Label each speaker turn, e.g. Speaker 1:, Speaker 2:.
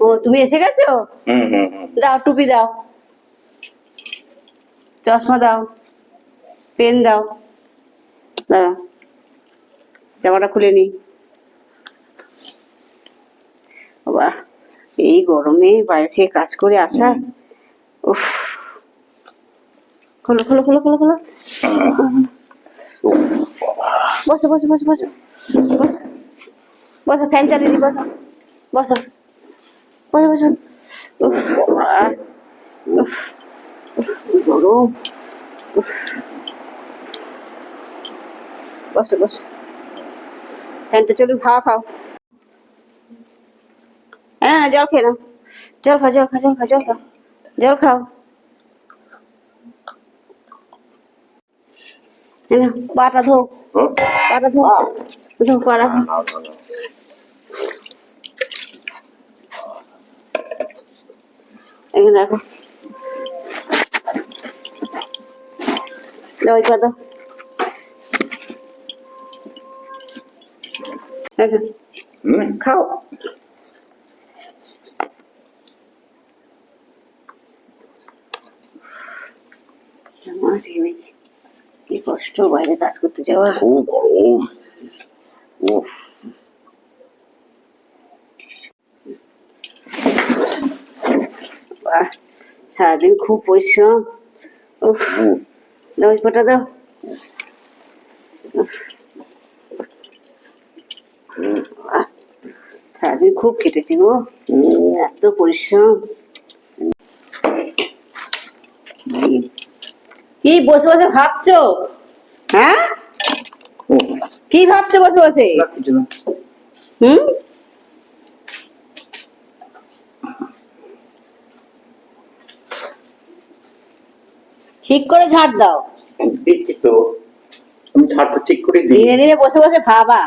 Speaker 1: ও তুমি এসে গেছো?
Speaker 2: হুম হুম হুম।
Speaker 1: দাও টুপি দাও। চশমা দাও। পেন দাও। দাঁড়া। জামাটা খুলে নি। বাবা এই গরমে বাইরে থেকে কাজ করে আসা। উফ। খোলো খোলো খোলো খোলো খোলো। বসো বসো বসো বসো। বসো। বসো ফ্যান চালিয়ে দিই বসো। বসো। বসো বসো গরম ফ্যানটা চলুক হাওয়া খাও হ্যাঁ জল খেয়ে নাও জল খাও জল খাও জল খাও জল খাও জল খাও পাটা ধো? পাটা ধো ধো পাটা
Speaker 2: না, না, না, না।
Speaker 1: এখানে রাখো খাও মাছ ঘেমেছি কি কষ্ট বাইরে কাজ করতে যাওয়া
Speaker 2: খুব গরম
Speaker 1: বাহ, সারাদিন খুব পরিশ্রম। উফ দাও। ওই দাও সারাদিন খুব কেটেছি গো। এত পরিশ্রম। কি- বসে বসে ভাবছ? হ্যাঁ? কি ভাবছ বসে বসে? হুম? ঠিক করে ঝাড় দাও।
Speaker 2: দিচ্ছি তো আমি ঝাড়টা ঠিক করে দিই।
Speaker 1: ধীরে ধীরে বসে বসে ভাবা।